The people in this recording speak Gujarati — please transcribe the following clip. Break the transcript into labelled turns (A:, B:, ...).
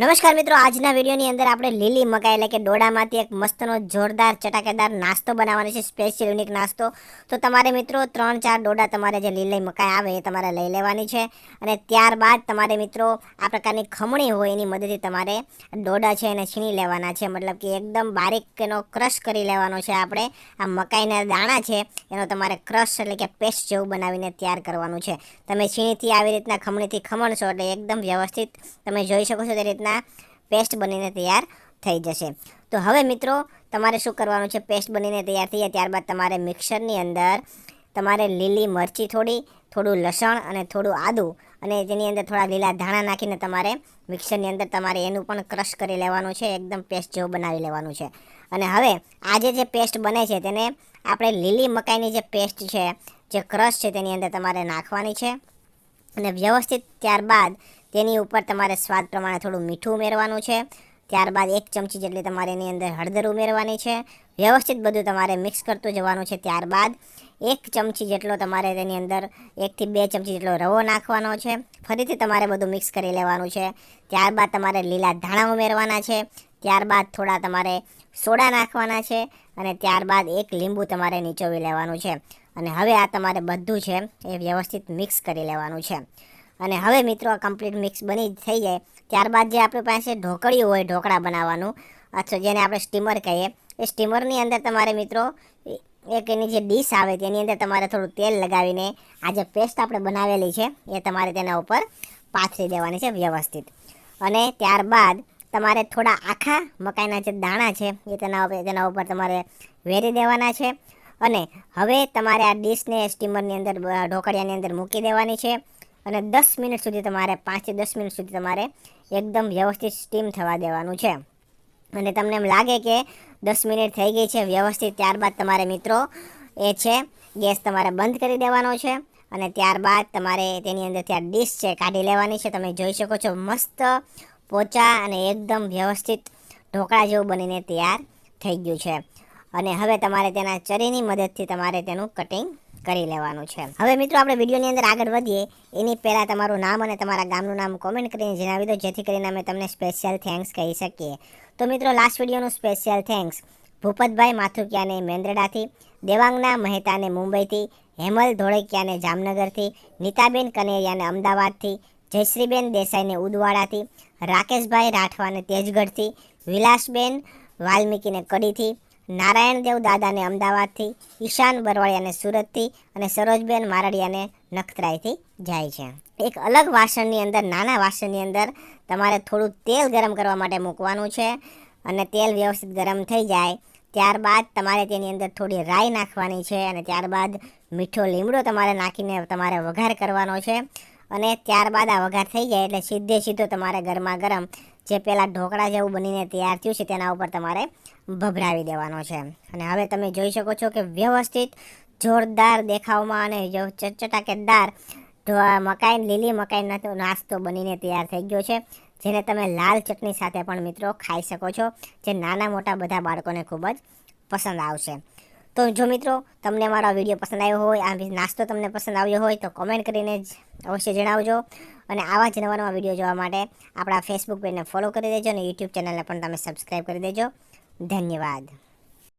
A: નમસ્કાર મિત્રો, આજના વિડીયોની અંદર આપણે લીલી મકાઈ એટલે કે ડોડામાંથી એક મસ્તનો જોરદાર ચટાકેદાર નાસ્તો બનાવવાનો છે સ્પેશિયલ યુનિક નાસ્તો. તો તમારે મિત્રો ત્રણ ચાર ડોડા તમારે જે લીલી મકાઈ આવે એ તમારે લઈ લેવાની છે અને ત્યારબાદ તમારે મિત્રો આ પ્રકારની ખમણી હોય એની મદદથી તમારે ડોડા છે એને છીણી લેવાના છે. મતલબ કે એકદમ બારીક એનો ક્રશ કરી લેવાનો છે આપણે. આ મકાઈના દાણા છે એનો તમારે ક્રશ એટલે કે પેસ્ટ જેવું બનાવીને તૈયાર કરવાનું છે. તમે છીણીથી આવી રીતના ખમણીથી ખમણશો એટલે એકદમ વ્યવસ્થિત તમે જોઈ શકો છો તે રીતના પેસ્ટ બનીને તૈયાર થઈ જશે. તો હવે મિત્રો, તમારે શું કરવાનું છે? પેસ્ટ બનીને તૈયાર થઈ જાય ત્યારબાદ તમારે મિક્સરની અંદર તમારે લીલી મરચી થોડી, થોડું લસણ અને થોડું આદું અને તેની અંદર થોડા લીલા ધાણા નાખીને તમારે મિક્સરની અંદર તમારે એનું પણ ક્રશ કરી લેવાનું છે, એકદમ પેસ્ટ જેવું બનાવી લેવાનું છે. અને હવે આજે જે પેસ્ટ બને છે તેને આપણે લીલી મકાઈની જે પેસ્ટ છે, જે ક્રશ છે તેની અંદર તમારે નાખવાની છે. અને વ્યવસ્થિત ત્યારબાદ તેની ઉપર તમારે સ્વાદ પ્રમાણે થોડું મીઠું ઉમેરવાનું છે. ત્યારબાદ એક ચમચી જેટલી તમારે એની અંદર હળદર ઉમેરવાની છે. વ્યવસ્થિત બધું તમારે મિક્સ કરતું જવાનું છે. ત્યારબાદ એક ચમચી જેટલો તમારે તેની અંદર, એકથી બે ચમચી જેટલો રવો નાખવાનો છે. ફરીથી તમારે બધું મિક્સ કરી લેવાનું છે. ત્યારબાદ તમારે લીલા ધાણા ઉમેરવાના છે. ત્યારબાદ થોડા તમારે સોડા નાખવાના છે અને ત્યારબાદ એક લીંબુ તમારે નીચોવી લેવાનું છે. અને હવે આ તમારે બધું છે એ વ્યવસ્થિત મિક્સ કરી લેવાનું છે. અને હવે મિત્રો કમ્પ્લીટ મિક્સ બની થઈ જાય. ત્યારબાદ જે આપણી પાસે ઢોકળિયું હોય, ઢોકળા બનાવવાનું, અથવા જેને આપણે સ્ટીમર કહીએ, એ સ્ટીમરની અંદર તમારે મિત્રો એક એની જે ડીશ આવે તેની અંદર તમારે થોડું તેલ લગાવીને આ જે પેસ્ટ આપણે બનાવેલી છે, એ તમારે તેના ઉપર પાથરી દેવાની છે વ્યવસ્થિત. અને ત્યારબાદ તમારે થોડા આખા મકાઈના જે દાણા છે, એ તેના તેના ઉપર તમારે વેરી દેવાના છે. અને હવે તમારે આ ડીશને સ્ટીમરની અંદર, ઢોકળિયાની અંદર મૂકી દેવાની છે. અને દસ મિનિટ સુધી તમારે પાંચથી દસ મિનિટ સુધી તમારે એકદમ વ્યવસ્થિત સ્ટીમ થવા દેવાનું છે. અને તમને એમ લાગે કે દસ મિનિટ થઈ ગઈ છે, વ્યવસ્થિત ત્યારબાદ તમારે મિત્રો એ છે, ગેસ તમારે બંધ કરી દેવાનો છે. અને ત્યારબાદ તમારે તેની અંદરથી આ ડીશ છે, કાઢી લેવાની છે. તમે જોઈ શકો છો મસ્ત પોચા અને એકદમ વ્યવસ્થિત ઢોકળા જેવું બનીને તૈયાર થઈ ગયું છે. અને હવે તમારે તેના ચરીની મદદથી તમારે તેનું કટિંગ કરી લેવાનું છે હવે મિત્રો આપણે વિડીયોની અંદર આગળ વધીએ. એની પહેલાં તમારું નામ અને તમારા ગામનું નામ કોમેન્ટ કરીને જણાવી દો, જેથી કરીને અમે તમને સ્પેશિયલ થેન્ક્સ કહી શકીએ. તો મિત્રો લાસ્ટ વિડીયોનું સ્પેશિયલ થેન્ક્સ ભૂપતભાઈ માથુકિયાને મેંદરડાથી, દેવાંગના મહેતાને મુંબઈથી, હેમલ ધોળકિયાને જામનગરથી, નીતાબેન કનેરિયાને અમદાવાદથી, જયશ્રીબેન દેસાઈને ઉદવાડાથી, રાકેશભાઈ રાઠવાને તેજગઢથી, વિલાસબેન વાલ્મીકીને કડીથી નારાયણદેવ દાદાને અમદાવાદથી, ઈશાન બરવાડિયાને સુરતથી અને સરોજબેન મારડિયાને નખત્રાઈથી જાય છે. એક અલગ વાસણની અંદર, નાના વાસણની અંદર તમારે થોડું તેલ ગરમ કરવા માટે મૂકવાનું છે અને તેલ વ્યવસ્થિત ગરમ થઈ જાય. ત્યારબાદ તમારે તેની અંદર થોડી રાઈ નાખવાની છે અને ત્યારબાદ મીઠો લીમડો તમારે નાખીને તમારે વઘાર કરવાનો છે. અને ત્યારબાદ આ વઘાર થઈ જાય એટલે સીધે સીધો તમારે ગરમા ગરમ જે પહેલાં ઢોકળા જેવું બનીને તૈયાર થયું છે તેના ઉપર તમારે ભભરાવી દેવાનો છે. અને હવે તમે જોઈ શકો છો કે વ્યવસ્થિત, જોરદાર દેખાવમાં અને ચટાકેદાર મકાઈ, લીલી મકાઈનો નાસ્તો બનીને તૈયાર થઈ ગયો છે, જેને તમે લાલ ચટણી સાથે પણ મિત્રો ખાઈ શકો છો, જે નાના મોટા બધા બાળકોને ખૂબ જ પસંદ આવશે. તો જો મિત્રો, તમને મારો વીડિયો પસંદ આવ્યો હોય, આ નાસ્તો તમને પસંદ આવ્યો હોય, તો કોમેન્ટ કરીને જ અવશ્ય જણાવજો. અને આવા જ નવા નવા વીડિયો જોવા માટે આપણા ફેસબુક પેજને ફોલો કરી દેજો અને યુટ્યુબ ચેનલને પણ તમે સબસ્ક્રાઈબ કરી દેજો. ધન્યવાદ.